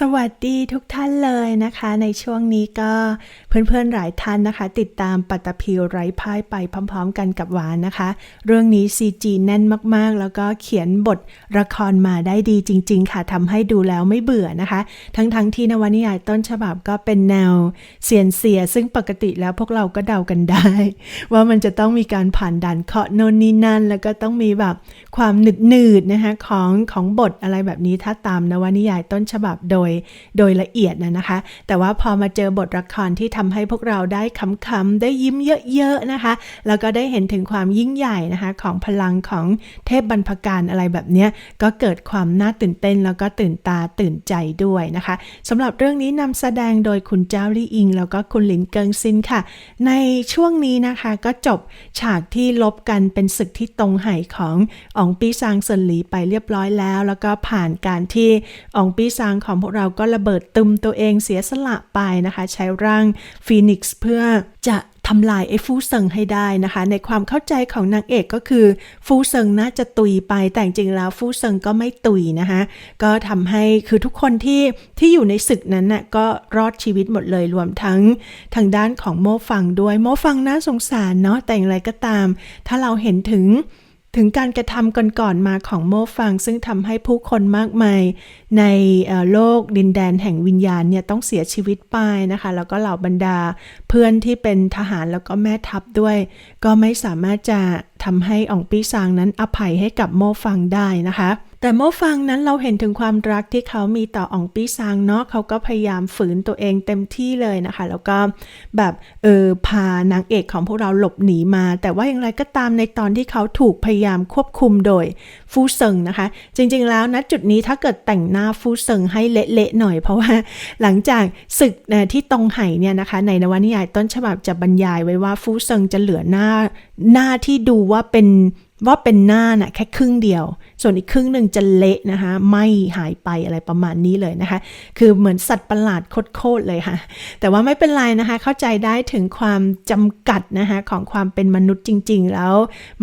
สวัสดีทุกท่านเลยนะคะ ในช่วงนี้ก็เพื่อนๆหลายท่านนะคะ ติดตามปัตตภีไร้พ่ายไปพร้อมๆ กันกับหวานนะคะ เรื่องนี้ CG แน่นมากๆ แล้วก็เขียนบทละครมาได้ดีจริง ๆ ค่ะทำให้ดูแล้วไม่เบื่อนะคะ ทั้งๆทที่นวนิยายต้นฉบับก็เป็นแนวเสียนเสีย ซึ่งปกติแล้วพวกเราก็เดากันได้ ว่ามันจะต้องมีการผ่านด่านเคาะโนนนี่นั่น แล้วก็ต้องมีแบบความหนึดหนืดๆนะคะของของบทอะไรแบบนี้ถ้าตามนวนิยายต้นฉบับโดยโดยละเอียดนะนะคะ แต่ว่าพอมาเจอบทละครที่ทำให้พวกเราได้คำๆได้ยิ้มเยอะๆนะคะ แล้วก็ได้เห็นถึงความยิ่งใหญ่นะคะ ของพลังของเทพบรรพการอะไรแบบนี้ก็เกิดความน่าตื่นเต้น แล้วก็ตื่นตาตื่นใจด้วยนะคะสำหรับเรื่องนี้นำแสดงโดยคุณเจ้าลี่อิง แล้วก็คุณหลินเกิงซินค่ะ ในช่วงนี้นะคะก็จบฉากที่ลบกันเป็นศึกที่ตรงไห่ขององปีซางเซินหลีไปเรียบร้อยแล้ว แล้วก็ผ่านการที่อองปีซางของพวกเราก็ระเบิดตึมตัวเองเสียสละไปนะคะ ใช้ร่างฟีนิกซ์เพื่อจะทำลายไอ้ฟูเซิงให้ได้นะคะ ในความเข้าใจของนางเอกก็คือ ฟูเซิงน่าจะตุยไปแต่จริงแล้วฟูเซิงก็ไม่ตุยนะคะก็ทำให้คือทุกคนที่ที่อยู่ในศึกนั้นน่ะก็รอดชีวิตหมดเลยรวมทั้งทางด้านของโมฟังด้วยโมฟังน่าสงสารเนาะแต่อย่างไรก็ตาม ถ้าเราเห็นถึง ถึงการกระทำก่อนๆมาของโมฟัง ซึ่งทำให้ผู้คนมากมาย ในโลกดินแดนแห่งวิญญาณเนี่ยต้องเสียชีวิตไปนะคะ แล้วก็เหล่าบรรดาเพื่อนที่เป็นทหารแล้วก็แม่ทัพด้วย ก็ไม่สามารถจะทำให้อองปีซางนั้นอภัยให้กับโมฟังได้นะคะ แต่โมฟังนั้นเราเห็นถึงความรักที่เขามีต่ออองปี้ซางเนาะเขาก็พยายามฝืนตัวเองเต็มที่เลยนะคะ แล้วก็แบบเออพานางเอกของพวกเราหลบหนีมา แต่ว่าอย่างไรก็ตามในตอนที่เขาถูกพยายามควบคุมโดยฟูเซิงนะคะ จริงๆแล้วณจุดนี้ถ้าเกิดแต่งหน้าฟูเซิงให้เละๆหน่อย เพราะว่าหลังจากศึกนะที่ตรงไห่เนี่ยนะคะ ในนวนิยายต้นฉบับจะบรรยายไว้ว่าฟูเซิงจะเหลือหน้าหน้าที่ดูว่าเป็น ว่าเป็นหน้าน่ะแค่ครึ่งเดียว ส่วนอีกครึ่งหนึ่งจะเละนะคะ ไม่หายไปอะไรประมาณนี้เลยนะคะ คือเหมือนสัตว์ประหลาดโคตรเลยค่ะ แต่ว่าไม่เป็นไรนะคะ เข้าใจได้ถึงความจำกัดนะคะของความเป็นมนุษย์จริง ๆ แล้ว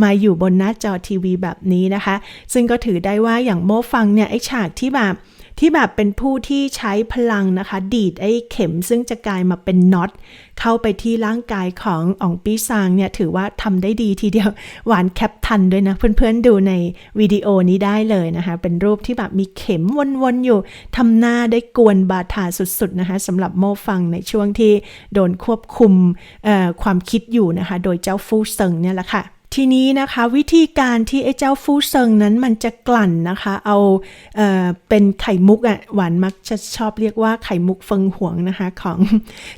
มาอยู่บนหน้าจอทีวีแบบนี้นะคะ ซึ่งก็ถือได้ว่าอย่างโมฟังเนี่ยไอฉากที่แบบ ที่แบบเป็นผู้ที่ใช้พลังนะคะ ดีดไอ้เข็มซึ่งจะกลายมาเป็นน็อตเข้าไปที่ร่างกายของอองปีซางเนี่ยถือว่าทำได้ดีทีเดียว หวานแคปทันด้วยนะ เพื่อนๆดูในวิดีโอนี้ได้เลยนะคะ เป็นรูปที่แบบมีเข็มวนๆอยู่ทำหน้าได้กวนบาทาสุดๆนะคะสำหรับโมฟังในช่วงที่โดนควบคุมความคิดอยู่นะคะ โดยเจ้าฟูเซิงเนี่ยแหละค่ะ ทีนี้นะคะวิธีการที่ไอ้เจ้าฟูเซิงนั้นมันจะกลั่นนะคะ เอาเออเป็นไข่มุกอะหวานมักจะชอบเรียกว่าไข่มุกเฟิงหวงนะคะของ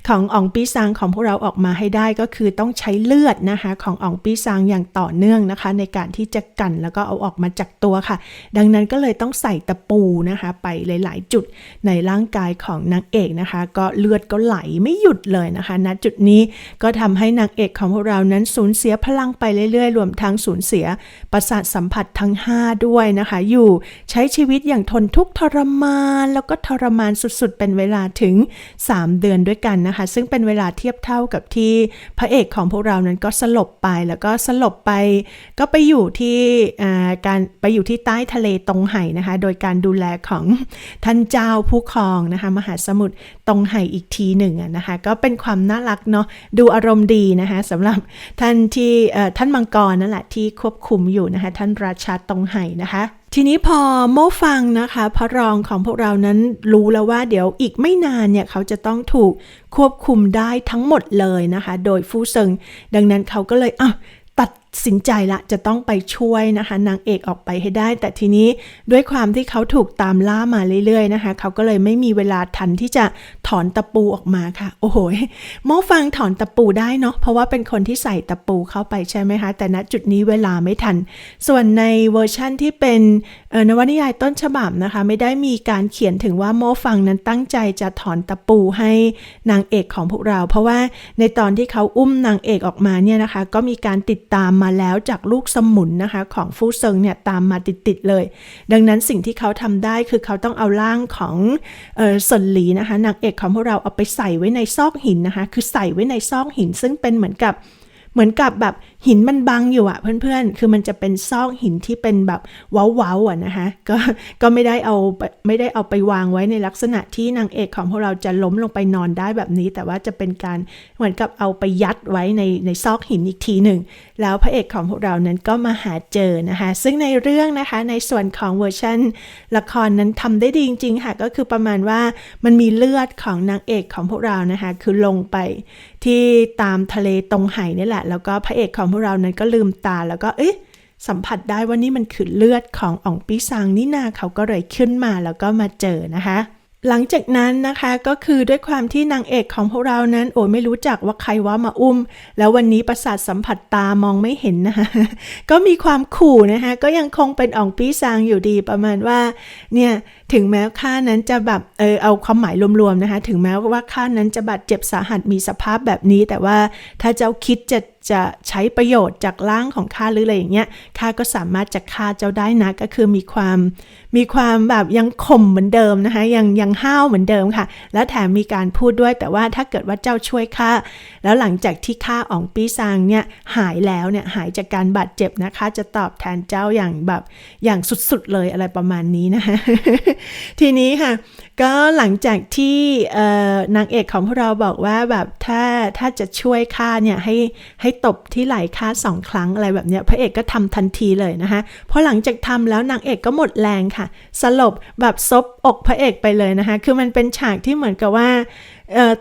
ของอ่องปีซางของพวกเราออกมาให้ได้ก็คือต้องใช้เลือดนะคะของอ่องปีซางอย่างต่อเนื่องนะคะ ในการที่จะกลั่นแล้วก็เอาออกมาจากตัวค่ะ ดังนั้นก็เลยต้องใส่ตะปูนะคะ ไปหลาย ๆ จุดในร่างกายของนางเอกนะคะ ก็เลือดก็ไหลไม่หยุดเลยนะคะณจุดนี้ก็ทำให้นางเอกของพวกเรานั้นสูญเสียพลังไปเรื่อยๆ รวมทั้งสูญเสียประสาทสัมผัสทั้ง 5 ด้วยนะคะ อยู่ใช้ชีวิตอย่างทนทุกข์ทรมาน แล้วก็ทรมานสุดๆ เป็นเวลาถึง 3 เดือนด้วยกันนะคะ ซึ่งเป็นเวลาเทียบเท่ากับที่พระเอกของพวกเรานั้นก็สลบไปแล้วก็สลบไป ก็ไปอยู่ที่การไปอยู่ที่ใต้ทะเลตรงไห่นะคะ โดยการดูแลของท่านเจ้าผู้ครองนะคะ มหาสมุทรตรงไห่อีกทีหนึ่งนะคะ ก็เป็นความน่ารักเนาะดูอารมณ์ดีนะคะสำหรับท่านที่ท่านมังกรนั่นแหละที่ควบคุมอยู่นะคะ ท่านราชาตงไห่นะคะ ทีนี้พอโมฟังนะคะพระรองของพวกเรานั้นรู้แล้วว่าเดี๋ยวอีกไม่นานเนี่ยเขาจะต้องถูกควบคุมได้ทั้งหมดเลยนะคะ โดยฟูเซิงดังนั้นเขาก็เลยอะ สินใจละจะต้องไปช่วยนะคะนางเอกออกไปให้ได้ แต่ทีนี้ด้วยความที่เขาถูกตามล่ามาเรื่อยๆนะคะ เขาก็เลยไม่มีเวลาทันที่จะถอนตะปูออกมาค่ะ โอ้โหโมฟังถอนตะปูได้เนาะเพราะว่าเป็นคนที่ใส่ตะปูเข้าไปใช่ไหมคะ แต่ณจุดนี้เวลาไม่ทัน ส่วนในเวอร์ชั่นที่เป็นนวนิยายต้นฉบับนะคะ ไม่ได้มีการเขียนถึงว่าโมฟังนั้นตั้งใจจะถอนตะปูให้นางเอกของพวกเรา เพราะว่าในตอนที่เขาอุ้มนางเอกออกมาเนี่ยนะคะ ก็มีการติดตามมาแล้วจากลูกสมุนนะคะ ของฟูเซิงเนี่ยตามมาติดๆเลย ดังนั้นสิ่งที่เขาทำได้คือเขาต้องเอาร่างของเออสนหลีนะคะนางเอกของพวกเราเอาไปใส่ไว้ในซอกหินนะคะ คือใส่ไว้ในซอกหินซึ่งเป็นเหมือนกับเหมือนกับแบบ หินมันบังอยู่อะเพื่อนๆ คือมันจะเป็นซอกหินที่เป็นแบบเว้าๆอะนะคะก็ก็ไม่ได้เอาไม่ได้เอาไปวางไว้ในลักษณะที่นางเอกของพวกเราจะล้มลงไปนอนได้แบบนี้ แต่ว่าจะเป็นการเหมือนกับเอาไปยัดไว้ในในซอกหินอีกทีหนึ่ง แล้วพระเอกของพวกเรานั้นก็มาหาเจอนะคะ ซึ่งในเรื่องนะคะในส่วนของเวอร์ชันละครนั้นทำได้ดีจริงๆค่ะก็คือประมาณว่ามันมีเลือดของนางเอกของพวกเรานะคะคือลงไปที่ตามทะเลตรงไหนี่แหละ แล้วก็พระเอกของพวกเรานั้นก็ลืมตาแล้วก็เอ๊ะสัมผัสได้ว่านี่มันคือเลือดของอ่องปีซางนี่นาเขาก็เลยขึ้นมาแล้วก็มาเจอนะคะ หลังจากนั้นนะคะก็คือด้วยความที่นางเอกของพวกเรานั้น โอ้ไม่รู้จักว่าใครว่ามาอุ้ม แล้ววันนี้ประสาทสัมผัสตามองไม่เห็นนะคะก็มีความขู่นะคะก็ยังคงเป็นอ่องปีซางอยู่ดีประมาณว่าเนี่ยถึงแม้ข้านั้นจะแบบเออเอาความหมายรวมๆนะคะ ถึงแม้ว่าข้านั้นจะบาดเจ็บสาหัสมีสภาพแบบนี้ แต่ว่าถ้าเจ้าคิดจะจะใช้ประโยชน์จากร่างของข้าหรืออะไรอย่างเงี้ยข้าก็สามารถจะฆ่าเจ้าได้นะก็คือมีความมีความแบบยังข่มเหมือนเดิมนะคะยังยังห้าวเหมือนเดิมค่ะ แล้วแถมมีการพูดด้วยแต่ว่าถ้าเกิดว่าเจ้าช่วยข้าแล้วหลังจากที่ข้าอ่องปีซางเนี่ยหายแล้วเนี่ยหายจากการบาดเจ็บนะคะ จะตอบแทนเจ้าอย่างแบบอย่างสุดๆเลยอะไรประมาณนี้นะคะทีนี้ค่ะก็หลังจากที่นางเอกของพวกเราบอกว่าแบบถ้าถ้าจะช่วยข้าเนี่ยให้ให้ตบที่ไหล่ค้าสองครั้งอะไรแบบนี้พระเอกก็ทำทันทีเลยนะคะเพราะหลังจากทำแล้วนางเอกก็หมดแรงค่ะ สลบแบบซบอกพระเอกไปเลยนะคะ คือมันเป็นฉากที่เหมือนกับว่า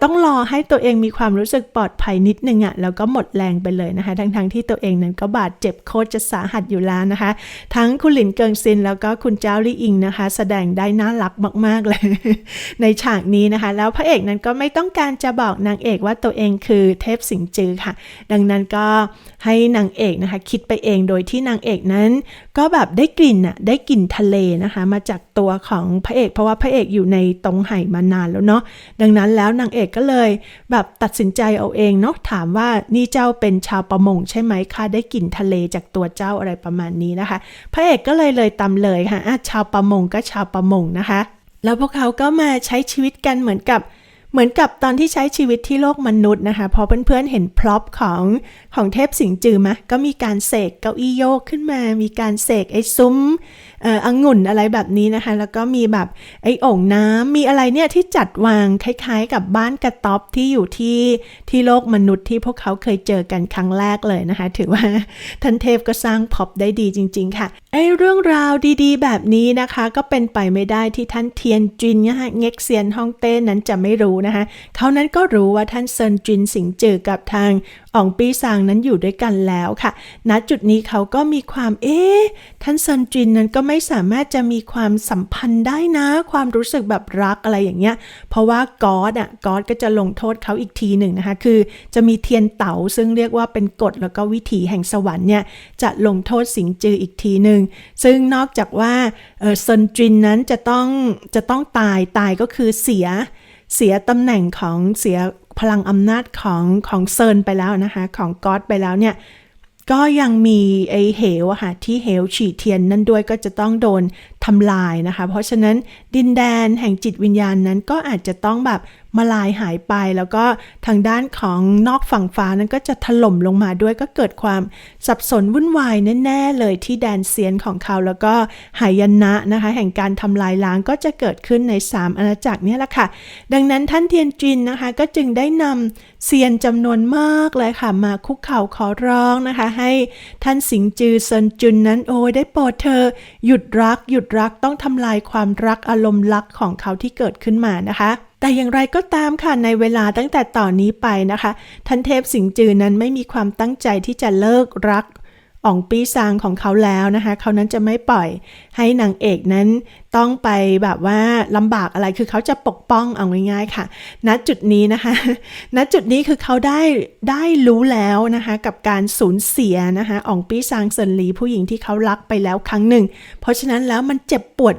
ต้องรอให้ตัวเองมีความรู้สึกปลอดภัยนิดนึงอะ่ะแล้วก็หมดแรงไปเลยนะคะ ทั้งๆทที่ตัวเองนั้นก็บาดเจ็บโคตรจะสาหัสอยู่แล้วนะคะ ทั้งคุณหลินเกิงซินแล้วก็คุณเจ้าลี่อิงนะคะ แสดงได้น่ารักมากๆเลย ในฉากนี้นะคะ แล้วพระเอกนั้นก็ไม่ต้องการจะบอกนางเอกว่าตัวเองคือเทพสิงจือค่ะ ดังนั้นก็ให้นางเอกนะคะ คิดไปเองโดยที่นางเอกนั้นก็แบบได้กลิ่นอะได้กลิ่นทะเลนะคะ มาจากตัวของพระเอก เพราะว่าพระเอกอยู่ในตรงไห่มานานแล้วเนาะดังนั้นแล้วนางเอกก็เลยแบบตัดสินใจเอาเองเนาะถามว่านี่เจ้าเป็นชาวประมงใช่ไหมคะได้กลิ่นทะเลจากตัวเจ้าอะไรประมาณนี้นะคะ พระเอกก็เลยเลยตำเลยค่ะะชาวประมงก็ชาวประมงนะคะ แล้วพวกเขาก็มาใช้ชีวิตกันเหมือนกับ เหมือนกับตอนที่ใช้ชีวิตที่โลกมนุษย์นะคะพอเพื่อนๆเห็นพร็อพของของเทพสิงจือมะก็มีการเสกเก้าอี้โยกขึ้นมา มีการเสกไอ้ซุ้มอ่อองุ่นอะไรแบบนี้นะคะ แล้วก็มีแบบไอ้โอ่งน้ำมีอะไรเนี่ยที่จัดวางคล้ายๆ กับบ้านกระต๊อบที่อยู่ที่ที่โลกมนุษย์ที่พวกเขาเคยเจอกันครั้งแรกเลยนะคะ ถือว่าท่านเทพก็สร้างพ็อพได้ดีจริง ๆ ค่ะไอ้เรื่องราวดีๆ แบบนี้นะคะ ก็เป็นไปไม่ได้ที่ท่านเทียนจินนะเง็กเซียนฮ่องเต้นั้นจะไม่รู้นะคะเขานั้นก็รู้ว่าท่านเซินจินสิงจือกับทางอ่องปีซางนั้นอยู่ด้วยกันแล้วค่ะ ณ จุดนี้เขาก็มีความเอ๊ะท่านเซินจินนั้นก็ไม่สามารถจะมีความสัมพันธ์ได้นะ ความรู้สึกแบบรักอะไรอย่างเงี้ย เพราะว่ากอดอะกอดก็จะลงโทษเขาอีกทีหนึ่งนะคะ คือจะมีเทียนเต๋าซึ่งเรียกว่าเป็นกฎแล้วก็วิถีแห่งสวรรค์เนี่ยจะลงโทษสิงจืออีกทีหนึ่ง ซึ่งนอกจากว่าเซินจินนั้นจะต้องจะต้องตายตายก็คือเสีย เสียตำแหน่งของเสียพลังอำนาจของของเซินไปแล้วนะคะของก็อดไปแล้วเนี่ยก็ยังมีไอเหวอะค่ะที่เหวฉีเทียนนั่นด้วยก็จะต้องโดน ทำลายนะคะ เพราะฉะนั้นดินแดนแห่งจิตวิญญาณนั้นก็อาจจะต้องแบบมาลายหายไป แล้วก็ทางด้านของนอกฝั่งฟ้านั้นก็จะถล่มลงมาด้วยก็เกิดความสับสนวุ่นวายแน่ๆเลยที่แดนเซียนของเขาแล้วก็หายนะนะคะ แห่งการทำลายล้างก็จะเกิดขึ้นใน 3 อาณาจักรนี่แหละค่ะ ดังนั้นท่านเทียนจินนะคะก็จึงได้นำเซียนจำนวนมากเลยค่ะ มาคุกเข่าขอร้องนะคะ ให้ท่านสิงจือเซินจุนนั้นโอ้ได้โปรดเธอหยุดรักหยุดรักต้องทำลายความรักอารมณ์รักของเขาที่เกิดขึ้นมานะคะ แต่อย่างไรก็ตามค่ะในเวลาตั้งแต่ต่อนนี้ไปนะคะ ทันเทพสิงจือนั้นไม่มีความตั้งใจที่จะเลิกรักอ่องปีซางของเขาแล้วนะคะ เขานั้นจะไม่ปล่อยให้นางเอกนั้น ต้องไปแบบว่าลำบากอะไรคือเขาจะปกป้องเอาง่ายๆค่ะ ณจุดนี้นะคะณจุดนี้คือเขาได้ได้รู้แล้วนะคะกับการสูญเสียนะคะอ่องปี้ซางเซินหลีผู้หญิงที่เขารักไปแล้วครั้งหนึ่ง เพราะฉะนั้นแล้วมันเจ็บปวด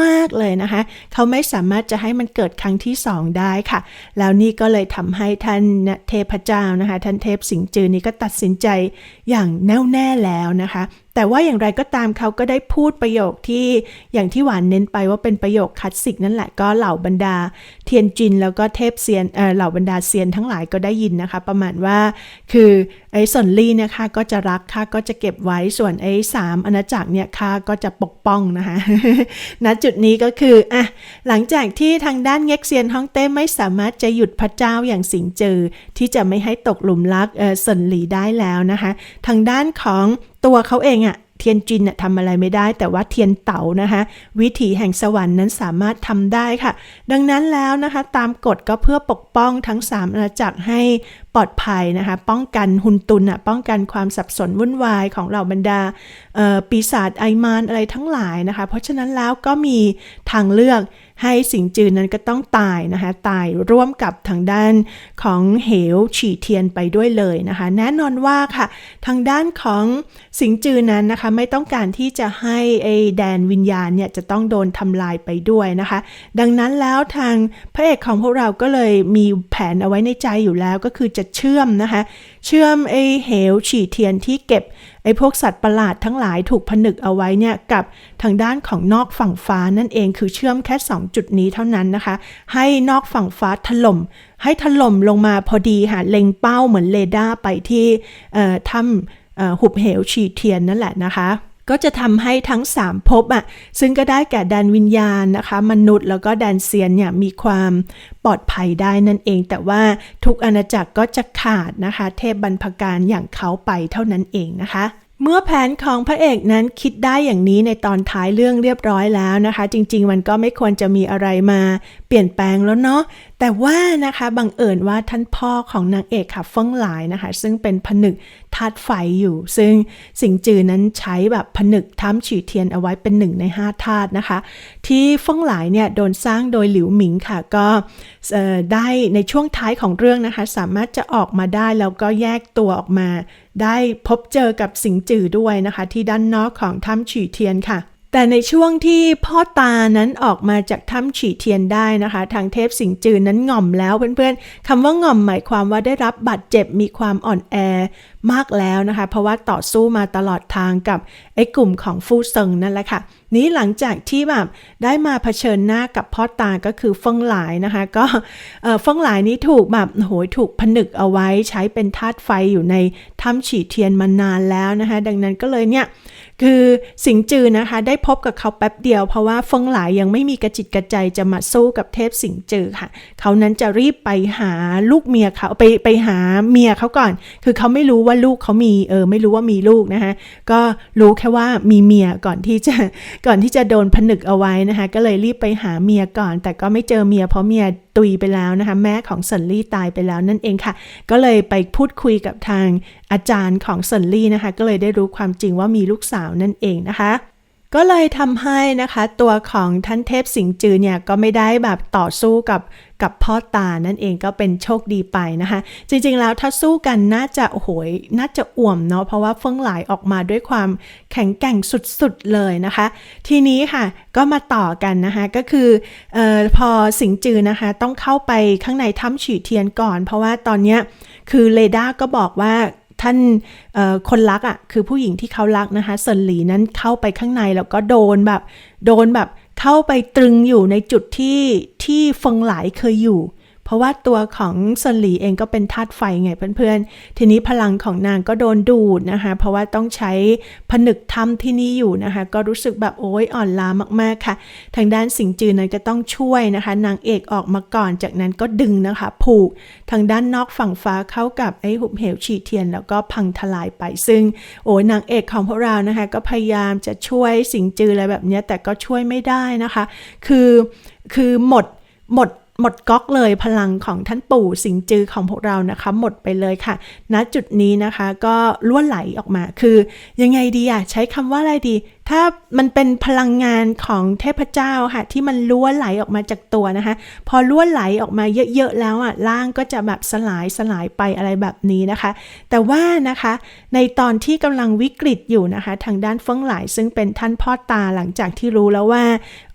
มากๆเลยนะคะเขาไม่สามารถจะให้มันเกิดครั้งที่สองได้ค่ะ แล้วนี่ก็เลยทำให้ท่านเทพเจ้านะคะท่านเทพสิงจือนี้ก็ตัดสินใจอย่างแน่วแน่แล้วนะคะ แต่ว่าอย่างไรก็ตามเขาก็ได้พูดประโยคที่อย่างที่หวานเน้นไปว่าเป็นประโยคคลาสสิกนั่นแหละก็เหล่าบรรดาเทียนจิน แล้วก็เทพเซียนเออเหล่าบรรดาเซียนทั้งหลายก็ได้ยินนะคะ ประมาณว่าคือไอ้สนลี่เนี่ยค่ะก็จะรักค่ะก็จะเก็บไว้ส่วนไอ้สามอาณาจักรเนี่ยค่ะก็จะปกป้องนะคะณจุดนี้ก็คืออะหลังจากที่ทางด้านเง็กเซียนฮ่องเต้ไม่สามารถจะหยุดพระเจ้าอย่างสิงเจอที่จะไม่ให้ตกหลุมรักเออสนหลีได้แล้วนะคะ ทางด้านของตัวเขาเองอะเทียนจินน่ะทำอะไรไม่ได้ แต่ว่าเทียนเต๋านะคะวิถีแห่งสวรรค์นั้นสามารถทำได้ค่ะ ดังนั้นแล้วนะคะ ตามกฎก็เพื่อปกป้องทั้งสามอาณาจักรให้ ลอดภัยนะคะ ป้องกันหุนตุนอะป้องกันความสับสนวุ่นวายของเหล่าบรรดาปีศาจไอมานอะไรทั้งหลายนะคะ เพราะฉะนั้นแล้วก็มีทางเลือกให้สิงจืนนั้นก็ต้องตายนะคะ ตายร่วมกับทางด้านของเหวฉีเทียนไปด้วยเลยนะคะ แน่นอนว่าค่ะ ทางด้านของสิงจือนั้นนะคะไม่ต้องการที่จะให้ไอ้แดนวิญญาณเนี่ยจะต้องโดนทำลายไปด้วยนะคะ ดังนั้นแล้วทางพระเอกของพวกเราก็เลยมีแผนเอาไว้ในใจอยู่แล้วก็คือจะเชื่อมนะคะ เชื่อมไอ้เหวฉีเทียนที่เก็บไอ้พวกสัตว์ประหลาดทั้งหลายถูกผนึกเอาไว้เนี่ยกับทางด้านของนอกฝั่งฟ้านั่นเองคือเชื่อมแค่ 2 จุดนี้เท่านั้นนะคะ ให้นอกฝั่งฟ้าถล่ม ให้ถล่มลงมาพอดีค่ะเล็งเป้าเหมือนเรดาร์ไปที่ถ้ำหุบเหวฉีเทียนนั่นแหละนะคะ ก็จะทำให้ทั้ง 3ภพอะซึ่งก็ได้แก่แดนวิญญาณนะคะ มนุษย์แล้วก็แดนเซียนเนี่ยมีความปลอดภัยได้นั่นเอง แต่ว่าทุกอาณาจักรก็จะขาดนะคะ เทพบรรพการอย่างเขาไปเท่านั้นเองนะคะเมื่อแผนของพระเอกนั้นคิดได้อย่างนี้ในตอนท้ายเรื่องเรียบร้อยแล้วนะคะ จริง ๆ มันก็ไม่ควรจะมีอะไรมา เปลี่ยนแปลงแล้วเนาะแต่ว่านะคะบังเอิญว่าท่านพ่อของนางเอกค่ะเฟิงหลายนะคะ ซึ่งเป็นผนึกธาตุไฟอยู่ ซึ่งสิงจือนั้นใช้แบบผนึกท้ำฉีเทียนเอาไว้เป็นหนึ่งในห้าธาตุนะคะ ที่เฟิงหลายเนี่ยโดนสร้างโดยหลิวหมิงค่ะก็ได้ในช่วงท้ายของเรื่องนะคะ สามารถจะออกมาได้แล้วก็แยกตัวออกมา ได้พบเจอกับสิงจือด้วยนะคะ ที่ด้านนอกของถ้ำฉีเทียนค่ะ แต่ในช่วงที่พ่อตานั้นออกมาจากถ้ำฉีเทียนได้นะคะ ทางเทพสิงจือนั้นง่อมแล้วเพื่อนๆคำว่าง่อมหมายความว่าได้รับบาดเจ็บมีความอ่อนแอมากแล้วนะคะ เพราะว่าต่อสู้มาตลอดทางกับไอ้กลุ่มของฟู่เซิงนั่นแหละค่ะ นี้หลังจากที่แบบได้มาเผชิญหน้ากับพ่อตาก็คือเฟิงหลายนะคะ ก็เอ่อเฟิงหลายนี้ถูกแบบโหยถูกผนึกเอาไว้ใช้เป็นธาตุไฟอยู่ในถ้ำฉีเทียนมานานแล้วนะคะ ดังนั้นก็เลยเนี่ยคือสิงจือนะคะได้พบกับเขาแป๊บเดียวเพราะว่าเฟิงหลายยังไม่มีกระจิตกระใจจะมาสู้กับเทพสิงจือค่ะ เขานั้นจะรีบไปหาลูกเมียเขาไปไปหาเมียเขาก่อน คือเขาไม่รู้ว่าลูกเขามีเออไม่รู้ว่ามีลูกนะคะก็รู้แค่ว่ามีเมียก่อนที่จะก่อนที่จะโดนผนึกเอาไว้นะคะ ก็เลยรีบไปหาเมียก่อน แต่ก็ไม่เจอเมียเพราะเมียตุยไปแล้วนะคะ แม่ของสันลี่ตายไปแล้วนั่นเองค่ะ ก็เลยไปพูดคุยกับทางอาจารย์ของสันลี่นะคะ ก็เลยได้รู้ความจริงว่ามีลูกสาวนั่นเองนะคะ ก็เลยทำให้นะคะตัวของท่านเทพสิงจือเนี่ยก็ไม่ได้แบบต่อสู้กับกับพ่อตานั่นเองก็เป็นโชคดีไปนะคะ จริงๆแล้วถ้าสู้กันน่าจะโหยน่าจะอ่วมเนาะเพราะว่าเฟิงหลายออกมาด้วยความแข็งแกร่งสุดๆเลยนะคะ ทีนี้ค่ะก็มาต่อกันนะคะก็คือออพอสิงจือนะคะต้องเข้าไปข้างในถ้ำฉีเทียนก่อน เพราะว่าตอนเนี้ยคือเรดาร์ก็บอกว่า ท่านคนรักอะ่ะคือผู้หญิงที่เขารักนะคะเซินหลีนั้นเข้าไปข้างในแล้วก็โดนแบบ โดนแบบเข้าไปตรึงอยู่ในจุดที่ที่ฟงหลายเคยอยู่ เพราะว่าตัวของเซินหลีเองก็เป็นธาตุไฟไงเพื่อนๆ ทีนี้พลังของนางก็โดนดูดนะคะ เพราะว่าต้องใช้ผนึกถ้ำที่นี่อยู่นะคะ ก็รู้สึกแบบโอ้ยอ่อนล้ามากๆค่ะ ทางด้านสิงจือนั้นก็ต้องช่วยนะคะ นางเอกออกมาก่อนจากนั้นก็ดึงนะคะ ผูกทางด้านนอกฝั่งฟ้าเข้ากับไอ้หุบเหวฉีเทียน แล้วก็พังทลายไปซึ่ง โอ้ยนางเอกของพวกเรานะคะ ก็พยายามจะช่วยสิงจืออะไรแบบนี้แต่ก็ช่วยไม่ได้นะคะ คือคือหมดหมด หมดก๊อกเลยพลังของท่านปู่สิงจือของพวกเรานะคะ หมดไปเลยค่ะณจุดนี้นะคะก็ล้วนไหลออกมาคือ ยังไงดีอะใช้คำว่าอะไรดี ถ้ามันเป็นพลังงานของเทพเจ้าค่ะ ที่มันล้วนไหลออกมาจากตัวนะคะ พอล้วนไหลออกมาเยอะๆแล้วอะร่างก็จะแบบสลายสลายไปอะไรแบบนี้นะคะ แต่ว่านะคะในตอนที่กำลังวิกฤตอยู่นะคะ ทางด้านเฟิงหลายซึ่งเป็นท่านพ่อตาหลังจากที่รู้แล้วว่า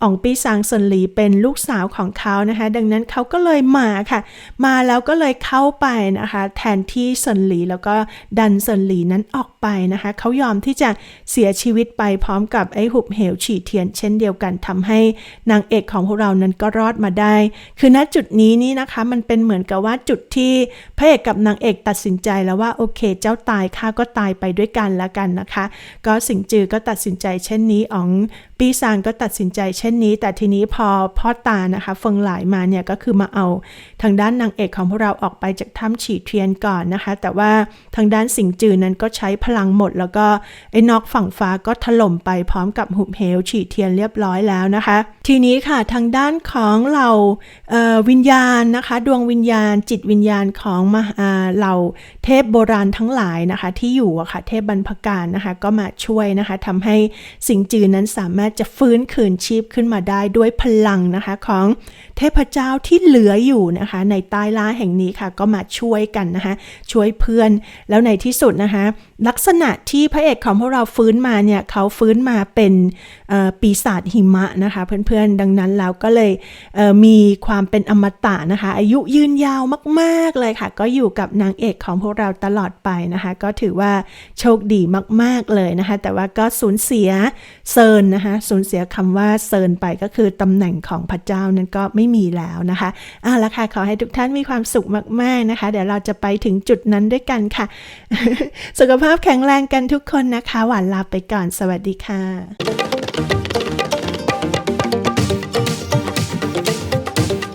อ่องปีซางเซินหลีเป็นลูกสาวของเขานะคะ ดังนั้นเขาก็เลยมาค่ะ มาแล้วก็เลยเข้าไปนะคะ แทนที่เซินหลีแล้วก็ดันเซินหลีนั้นออกไปนะคะเขายอมที่จะเสียชีวิตไปพร้อมกับไอ้หุบเหวฉี่เทียน เช่นเดียวกันทำให้นางเอกของพวกเรานั้นก็รอดมาได้ คือณจุดนี้นี่นะคะ มันเป็นเหมือนกับว่าจุดที่พระเอกกับนางเอกตัดสินใจแล้วว่าโอเค เจ้าตายข้าก็ตายไปด้วยกันละกันนะคะ ก็สิงจือก็ตัดสินใจเช่นนี้อ๋อง ปีซางก็ตัดสินใจเช่นนี้ แต่ทีนี้พอพ่อตานะคะเฟิงหลายมาเนี่ยก็คือมาเอาทางด้านนางเอกของพวกเราออกไปจากถ้ำฉีเทียนก่อนนะคะ แต่ว่าทางด้านสิงจือนั้นก็ใช้พลังหมด แล้วก็ไอ้นอกฝั่งฟ้าก็ถล่มไปพร้อมกับหุบเหวฉีเทียนเรียบร้อยแล้วนะคะ ทีนี้ค่ะทางด้านของเราเอ่อวิญญาณนะคะ ดวงวิญญาณ จิตวิญญาณของมหาเหล่าเทพโบราณทั้งหลายนะคะ ที่อยู่อะค่ะเทพบรรพการนะคะ ก็มาช่วยนะคะทำให้สิงจือนั้นสามารถจะฟื้นคืนชีพขึ้นมาได้ด้วยพลังนะคะของเทพเจ้าที่เหลืออยู่นะคะ ในใต้ล่าแห่งนี้ค่ะ ก็มาช่วยกันนะคะช่วยเพื่อนแล้วในที่สุดนะคะลักษณะที่พระเอกของพวกเราฟื้นมาเนี่ยเขาฟื้นมาเป็นปีศาจหิมะนะคะ เพื่อนๆดังนั้นแล้วก็เลยเมีความเป็นอมตะนะคะ อายุยืนยาวมากๆเลยค่ะ ก็อยู่กับนางเอกของพวกเราตลอดไปนะคะ ก็ถือว่าโชคดีมากๆเลยนะคะ แต่ว่าก็สูญเสียเซินนะคะสูญเสียคำว่าเซินไปก็คือตำแหน่งของพระเจ้านั้นก็ไม่มีแล้วนะคะเอาละค่ะขอให้ทุกท่านมีความสุขมากๆนะคะ เดี๋ยวเราจะไปถึงจุดนั้นด้วยกันค่ะ สุขภาพแข็งแรงกันทุกคนนะคะ หวานลาไปก่อนสวัสดีค่ะ